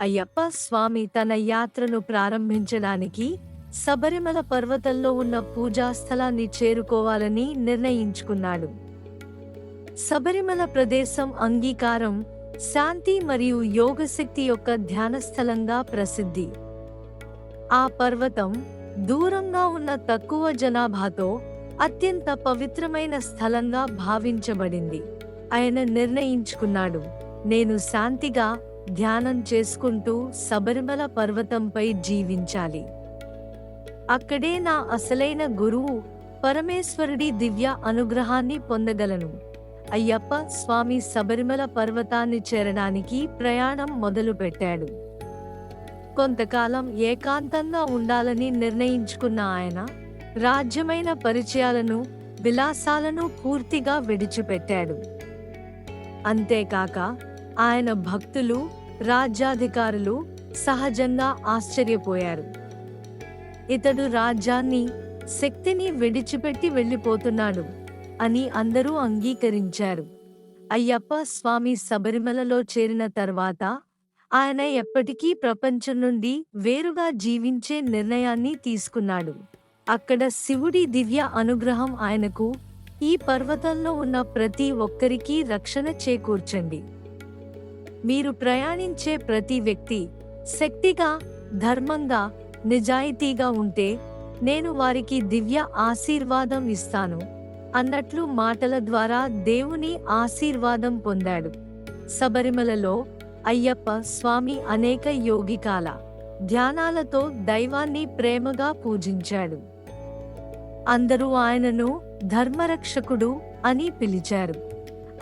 అయ్యప్ప స్వామి తన యాత్రను ప్రారంభించడానికి శబరిమల పర్వతంలో ఉన్న పూజా స్థలాన్ని చేరుకోవాలని నిర్ణయించుకున్నాడు. శబరిమల ప్రదేశం అంగీకారం శాంతి మరియు యోగశక్తి యొక్క ధ్యాన స్థలంగా ప్రసిద్ధి. ఆ పర్వతం దూరంగా ఉన్న తక్కువ జనాభాతో అత్యంత పవిత్రమైన స్థలంగా భావించబడింది. ఆయన నిర్ణయించుకున్నాడు నేను శాంతిగా ధ్యానం చేసుకుంటూ శబరిమల పర్వతంపై జీవించాలి. అక్కడే నా అసలైన గురువు పరమేశ్వరుడి దివ్య అనుగ్రహాన్ని పొందగలను. అయ్యప్ప స్వామి శబరిమల పర్వతాన్ని చేరడానికి ప్రయాణం మొదలుపెట్టాడు. కొంతకాలం ఏకాంతంగా ఉండాలని నిర్ణయించుకున్న ఆయన రాజ్యమైన పరిచయాలను విలాసాలను పూర్తిగా విడిచిపెట్టాడు. అంతేకాక ఆయన భక్తులు రాజ్యాధికారులు సహజంగా ఆశ్చర్యపోయారు. ఇతడు రాజ్యాన్ని శక్తిని విడిచిపెట్టి వెళ్ళిపోతున్నాడు అని అందరూ అంగీకరించారు. అయ్యప్ప స్వామి శబరిమలలో చేరిన తర్వాత ఆయన ఎప్పటికీ ప్రపంచం నుండి వేరుగా జీవించే నిర్ణయాన్ని తీసుకున్నాడు. అక్కడ శివుడి దివ్య అనుగ్రహం ఆయనకు ఈ పర్వతంలో ఉన్న ప్రతి ఒక్కరికి రక్షణ చేకూర్చండి. మీరు ప్రయాణించే ప్రతి వ్యక్తి శక్తిగా ధర్మంగా నిజాయితీగా ఉంటే నేను వారికి దివ్య ఆశీర్వాదం ఇస్తాను. అన్నట్లు మాటల ద్వారా దేవుని ఆశీర్వాదం పొందాడు. శబరిమలలో అయ్యప్ప స్వామి అనేక యోగికాల ధ్యానాలతో దైవాన్ని ప్రేమగా పూజించాడు. అందరూ ఆయనను ధర్మరక్షకుడు అని పిలిచారు.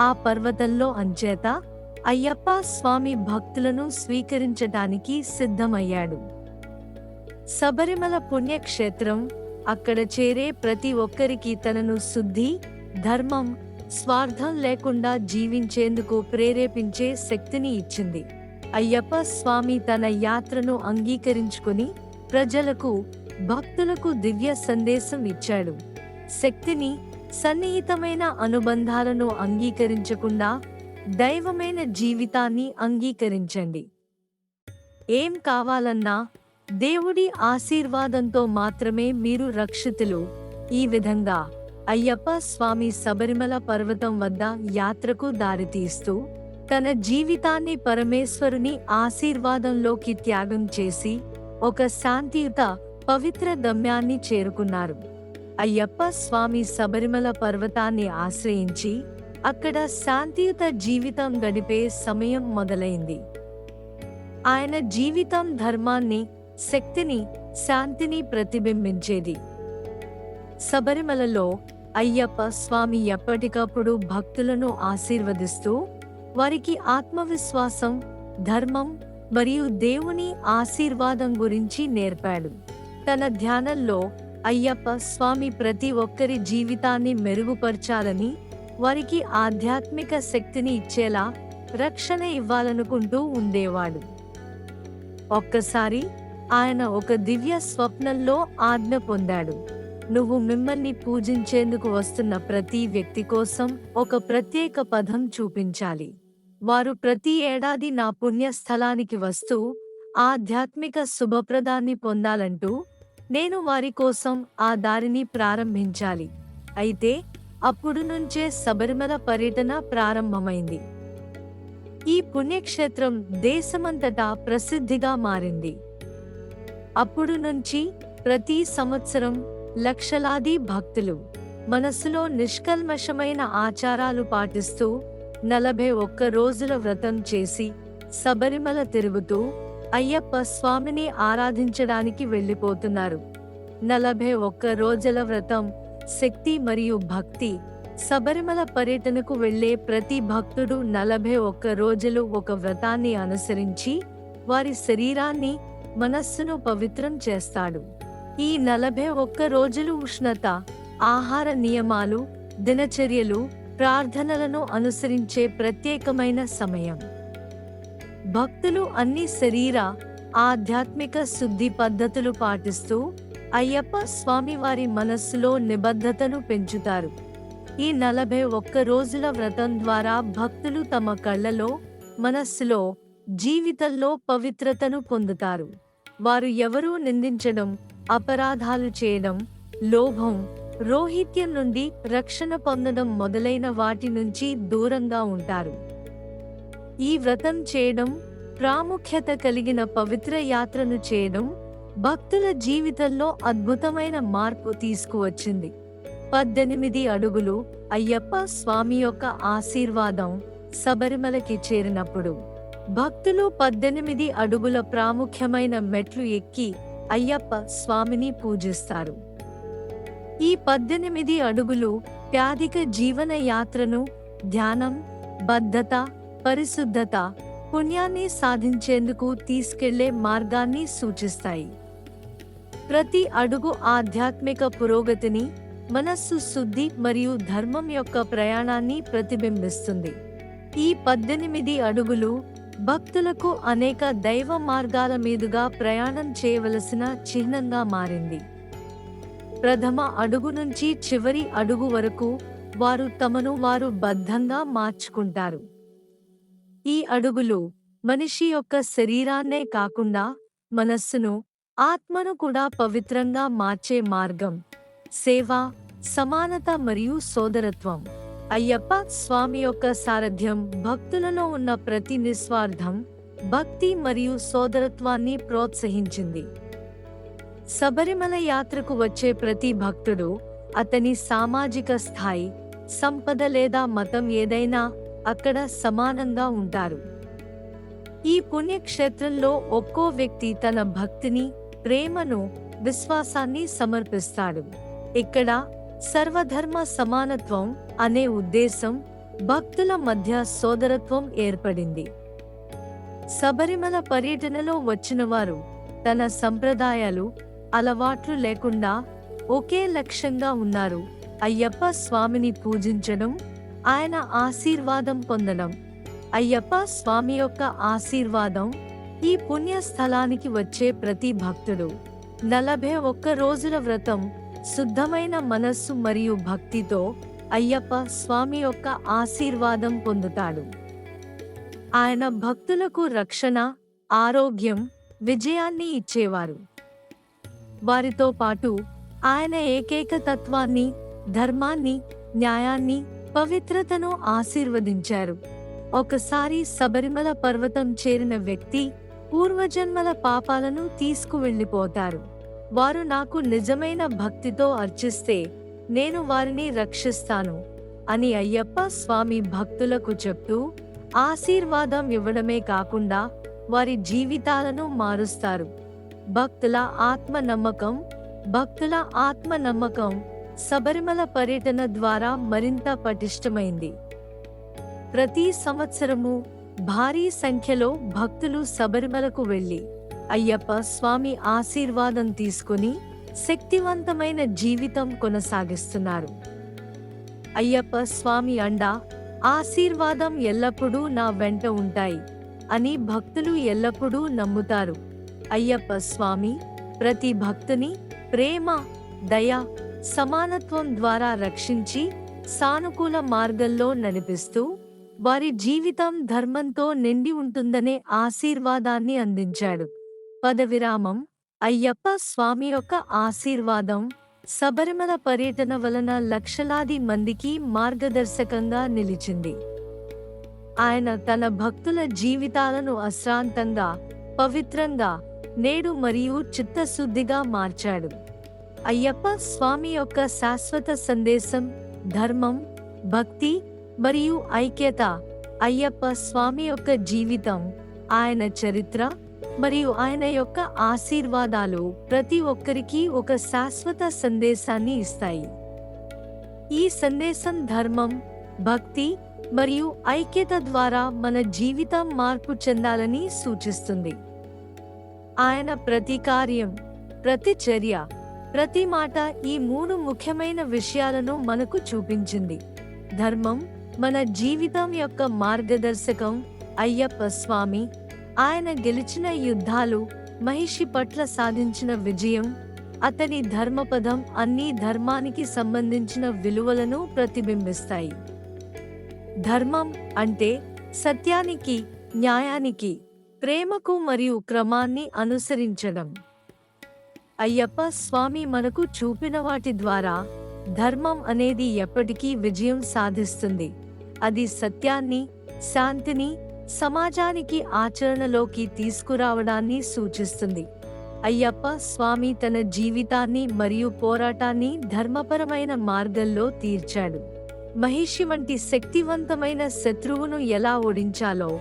ఆ పర్వతంలో అంచేత అయ్యప్ప స్వామి భక్తులను స్వీకరించటానికి సిద్ధమయ్యాడు. శబరిమల పుణ్యక్షేత్రం అక్కడ చేరే ప్రతి ఒక్కరికి తనను శుద్ధి ధర్మం స్వార్థం లేకుండా జీవించేందుకు ప్రేరేపించే శక్తిని ఇచ్చింది. అయ్యప్ప స్వామి తన యాత్రను అంగీకరించుకుని ప్రజలకు భక్తులకు దివ్య సందేశం ఇచ్చాడు. శక్తిని సన్నిహితమైన అనుబంధాలను అంగీకరించకుండా దైవమైన జీవితాన్ని అంగీకరించండి. ఏం కావాలన్నా దేవుడి ఆశీర్వాదంతో మాత్రమే మీరు రక్షితులు. ఈ విధంగా అయ్యప్ప స్వామి శబరిమల పర్వతం వద్ద యాత్రకు దారితీస్తూ తన జీవితాన్ని పరమేశ్వరుని ఆశీర్వాదంలోకి త్యాగం చేసి ఒక శాంతియుత పవిత్ర గమ్యాన్ని చేరుకున్నారు. అయ్యప్ప స్వామి శబరిమల పర్వతాన్ని ఆశ్రయించి అక్కడ శాంతియుత జీవితం గడిపే సమయం మొదలైంది. ఆయన జీవితం ధర్మాన్ని శక్తిని శాంతిని ప్రతిబింబించేది. శబరిమలలో అయ్యప్ప స్వామి ఎప్పటికప్పుడు భక్తులను ఆశీర్వదిస్తూ వారికి ఆత్మవిశ్వాసం ధర్మం మరియు దేవుని ఆశీర్వాదం గురించి నేర్పాడు. తన ధ్యానంలో అయ్యప్ప స్వామి ప్రతి ఒక్కరి జీవితాన్ని మెరుగుపరచాలని వారికి ఆధ్యాత్మిక శక్తిని ఇచ్చేలా రక్షణ ఇవ్వాలనుకుంటూ ఉండేవాడు. ఒక్కసారి ఆయన ఒక దివ్య స్వప్నంలో ఆజ్ఞ పొందాడు. నువ్వు మిమ్మల్ని పూజించేందుకు వస్తున్న ప్రతి వ్యక్తి కోసం ఒక ప్రత్యేక పదం చూపించాలి. వారు ప్రతి ఏడాది నా పుణ్య స్థలానికి వస్తూ ఆధ్యాత్మిక శుభప్రదాన్ని పొందాలంటూ నేను వారి కోసం ఆ దారిని ప్రారంభించాలి. అయితే అప్పుడు నుంచే శబరిమల పర్యటన ప్రారంభమైంది. ఈ పుణ్యక్షేత్రం దేశమంతటా ప్రసిద్ధిగా మారింది. అప్పుడు నుంచి ప్రతి సంవత్సరం లక్షలాది భక్తులు మనసులో నిష్కల్మషమైన ఆచారాలు పాటిస్తూ నలభై ఒక్క రోజుల వ్రతం చేసి శబరిమల తిరుగుతూ అయ్యప్ప స్వామిని ఆరాధించడానికి వెళ్ళిపోతున్నారు. నలభై ఒక్క రోజుల వ్రతం శక్తి మరియు భక్తి. శబరిమల పర్యటనకు వెళ్ళే ప్రతి భక్తుడు నలభై ఒక్క రోజులు ఒక వ్రతాన్ని అనుసరించి వారి శరీరాన్ని మనస్సును పవిత్రం చేస్తాడు. ఈ నలభై ఒక్క రోజులు ఉష్ణత ఆహార నియమాలు దినచర్యలు ప్రార్థనలను అనుసరించే ప్రత్యేకమైన సమయం. భక్తులు అన్ని శరీర ఆధ్యాత్మిక శుద్ధి పద్ధతులు పాటిస్తూ అయ్యప్ప స్వామివారి మనస్సులో నిబద్ధతను పెంచుతారు. ఈ నలభై ఒక్క రోజుల వ్రతం ద్వారా భక్తులు తమ కళ్ళలో మనస్సులో జీవితంలో పవిత్రతను పొందుతారు. వారు ఎవరూ నిందించడం అపరాధాలు చేయడం లోభం రోహిత్యం నుండి రక్షణ పొందడం మొదలైన వాటి నుంచి దూరంగా ఉంటారు. ఈ వ్రతం చేయడం ప్రాముఖ్యత కలిగిన పవిత్ర యాత్రను చేయడం భక్తుల జీవితంలో అద్భుతమైన మార్పు తీసుకువచ్చింది. పద్దెనిమిది అడుగులు అయ్యప్ప స్వామి యొక్క ఆశీర్వాదం శబరిమలకి చేరినప్పుడు భక్తులు పద్దెనిమిది అడుగుల ప్రాముఖ్యమైన మెట్లు ఎక్కి అయ్యప్ప స్వామిని పూజిస్తారు. ఈ పద్దెనిమిది అడుగులు ప్యాదిక జీవన యాత్రను ధ్యానం బద్ధత పరిశుద్ధత పుణ్యాన్ని సాధించేందుకు తీసుకెళ్ళే మార్గాన్ని సూచిస్తాయి. ప్రతి అడుగు ఆధ్యాత్మిక పురోగతిని మనస్సు శుద్ధి మరియు ధర్మం యొక్క ప్రయాణాన్ని ప్రతిబింబిస్తుంది. ఈ పద్దెనిమిది అడుగులు భక్తులకు అనేక దైవ మార్గాల మీదుగా ప్రయాణం చేయవలసిన చిహ్నంగా మారింది. ప్రథమ అడుగు నుంచి చివరి అడుగు వరకు వారు తమను వారు బద్ధంగా మార్చుకుంటారు. ఈ అడుగులు మనిషి యొక్క శరీరాన్నే కాకుండా మనస్సును ఆత్మను కూడా పవిత్రంగా మార్చే మార్గం. సేవ సమానత మరియు సోదరత్వం. అయ్యప్ప స్వామి యొక్క సారథ్యం భక్తులలో ఉన్న ప్రతి నిస్వార్థం భక్తి మరియు సోదరత్వాన్ని ప్రోత్సహించింది. శబరిమల యాత్రకు వచ్చే ప్రతి భక్తుడు అతని సామాజిక స్థాయి సంపద లేదా మతం ఏదైనా అక్కడ సమానంగా ఉంటారు. ఈ పుణ్యక్షేత్రంలో ఒక్కో వ్యక్తి తన భక్తిని ప్రేమను విశ్వాసాన్ని సమర్పిస్తాడు. ఇక్కడ సర్వధర్మ సమానత్వం అనే ఉద్దేశం భక్తుల మధ్య సోదరత్వం ఏర్పడింది. శబరిమల పర్యటనలో వచ్చిన వారు తన సంప్రదాయాలు అలవాట్లు లేకుండా ఒకే లక్ష్యంగా ఉన్నారు. అయ్యప్ప స్వామిని పూజించడం ఆయన ఆశీర్వాదం పొందడం. అయ్యప్ప స్వామి యొక్క ఆశీర్వాదం ఈ పుణ్యస్థలానికి వచ్చే ప్రతి భక్తుడు నలభై ఒక్క రోజుల వ్రతం శుద్ధమైన మనస్సు మరియు భక్తితో అయ్యప్ప స్వామి యొక్క ఆశీర్వాదం పొందుతాడు. ఆయన భక్తులకు రక్షణ ఆరోగ్యం విజయాన్ని ఇచ్చేవారు. వారితో పాటు ఆయన ఏకైక తత్వాన్ని ధర్మాన్ని న్యాయాన్ని పవిత్రతను ఆశీర్వదించారు. ఒకసారి శబరిమల పర్వతం చేరిన వ్యక్తి పూర్వజన్మల పాపాలను తీసుకువెళ్ళిపోతారు. వారు నాకు నిజమైన భక్తితో అర్చిస్తే నేను వారిని రక్షిస్తాను అని అయ్యప్ప స్వామి భక్తులకు చెప్తూ ఆశీర్వాదం ఇవ్వడమే కాకుండా వారి జీవితాలను మారుస్తారు. భక్తుల ఆత్మ నమ్మకం భక్తుల ఆత్మ నమ్మకం శబరిమల పర్యటన ద్వారా మరింత పటిష్టమైంది. ప్రతి సంవత్సరము భారీ సంఖ్యలో భక్తులు శబరిమలకు వెళ్ళి అయ్యప్ప స్వామి ఆశీర్వాదం తీసుకుని శక్తివంతమైన జీవితం కొనసాగిస్తున్నారు. అయ్యప్ప స్వామి అండ ఆశీర్వాదం ఎల్లప్పుడూ నా వెంట ఉంటాయి అని భక్తులు ఎల్లప్పుడూ నమ్ముతారు. అయ్యప్ప స్వామి ప్రతి భక్తుని ప్రేమ దయ సమానత్వం ద్వారా రక్షించి సానుకూల మార్గంలో నడిపిస్తూ వారి జీవితం ధర్మంతో నిండి ఉంటుందనే ఆశీర్వాదాన్ని అందించాడు. పదవిరామం అయ్యప్ప స్వామి యొక్క ఆశీర్వాదం శబరిమల పర్యటన వలన లక్షలాది మందికి మార్గదర్శకంగా నిలిచింది. ఆయన తన భక్తుల జీవితాలను అశ్రాంతంగా పవిత్రంగా నేడు మరియు చిత్తశుద్ధిగా మార్చాడు. అయ్యప్ప స్వామి యొక్క శాశ్వత సందేశం ధర్మం భక్తి మరియు ఐక్యత అయ్యప్ప స్వామి యొక్క జీవితం ఆయన చరిత్ర మరియు ఆయన యొక్క ఆశీర్వాదాలు ప్రతి ఒక్కరికి ఒక శాశ్వత సందేశాన్ని ఇస్తాయి. ఈ సందేశం ధర్మం భక్తి మరియు ఐక్యత ద్వారా మన జీవితం మార్పు చెందాలని సూచిస్తుంది. ఆయన ప్రతి కార్యం ప్రతి చర్య ప్రతి మాట ఈ మూడు ముఖ్యమైన విషయాలను మనకు చూపించింది. ధర్మం మన జీవితం యొక్క మార్గదర్శకం అయ్యప్ప స్వామి. ఆయన గెలిచిన యుద్ధాలు మహిషి పట్ల సాధించిన విజయం అతని ధర్మపదం అన్ని ధర్మానికి సంబంధించిన విలువలను ప్రతిబింబిస్తాయి. ధర్మం అంటే సత్యానికి న్యాయానికి ప్రేమకు మరియు క్రమాన్ని అనుసరించడం. అయ్యప్ప స్వామి మనకు చూపిన వాటి ద్వారా ధర్మం అనేది ఎప్పటికీ విజయం సాధిస్తుంది. అది సత్యాన్ని శాంతిని సమాజానికి ఆచరణలోకి తీసుకురావడాన్ని సూచిస్తుంది. అయ్యప్ప స్వామి తన జీవితాన్ని మరియు పోరాటాన్ని ధర్మపరమైన మార్గంలో తీర్చాడు. మహిషి వంటి శక్తివంతమైన శత్రువును ఎలా ఓడించాలో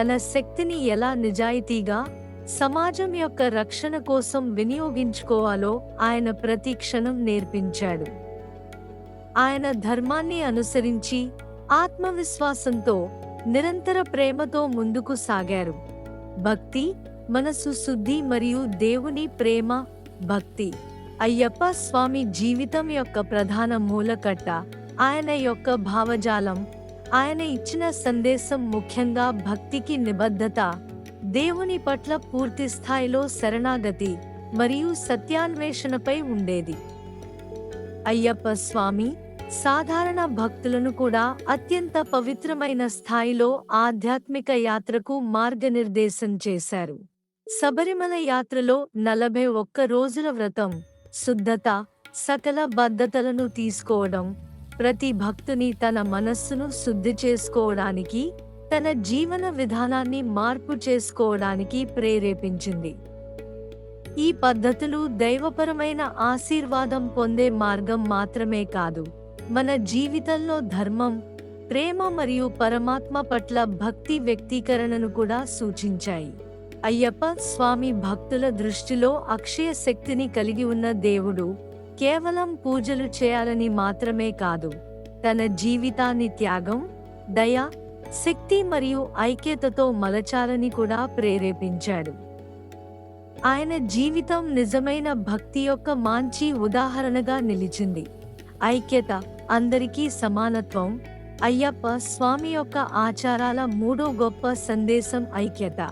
తన శక్తిని ఎలా నిజాయితీగా సమాజం యొక్క రక్షణ కోసం వినియోగించుకోవాలో ఆయన ప్రతి క్షణం నేర్పించాడు. ఆయన ధర్మాన్ని అనుసరించి ఆత్మవిశ్వాసంతో నిరంతర ప్రేమతో ముందుకు సాగారు. భక్తి మనసు శుద్ధి మరియు దేవుని ప్రేమ భక్తి. అయ్యప్ప స్వామి జీవితం యొక్క ప్రధాన మూలకట్ట ఆయన యొక్క భావజాలం ఆయన ఇచ్చిన సందేశం ముఖ్యంగా భక్తికి నిబద్ధత దేవుని పట్ల పూర్తి స్థాయిలో శరణాగతి మరియు సత్యాన్వేషణపై ఉండేది. అయ్యప్ప స్వామి సాధారణ భక్తులను కూడా అత్యంత పవిత్రమైన స్థాయిలో ఆధ్యాత్మిక యాత్రకు మార్గనిర్దేశం చేశారు. శబరిమల యాత్రలో నలభై ఒక్క రోజుల వ్రతం శుద్ధత సకల బద్ధతలను తీసుకోవడం ప్రతి భక్తుని తన మనస్సును శుద్ధి చేసుకోవడానికి తన జీవన విధానాన్ని మార్పు చేసుకోవడానికి ప్రేరేపించింది. ఈ పద్ధతులు దైవపరమైన ఆశీర్వాదం పొందే మార్గం మాత్రమే కాదు. మన జీవితంలో ధర్మం ప్రేమ మరియు పరమాత్మ పట్ల భక్తి వ్యక్తీకరణను కూడా సూచించాయి. అయ్యప్ప స్వామి భక్తుల దృష్టిలో అక్షయ శక్తిని కలిగి ఉన్న దేవుడు కేవలం పూజలు చేయాలని మాత్రమే కాదు తన జీవితాన్ని త్యాగం దయ శక్తి మరియు ఐక్యతతో మలచాలని కూడా ప్రేరేపించాడు. ఆయన జీవితం నిజమైన భక్తి యొక్క మంచి ఉదాహరణగా నిలిచింది. ఐక్యత అందరికీ సమానత్వం. అయ్యప్ప స్వామి యొక్క ఆచారాల మూడో గొప్ప సందేశం ఐక్యత.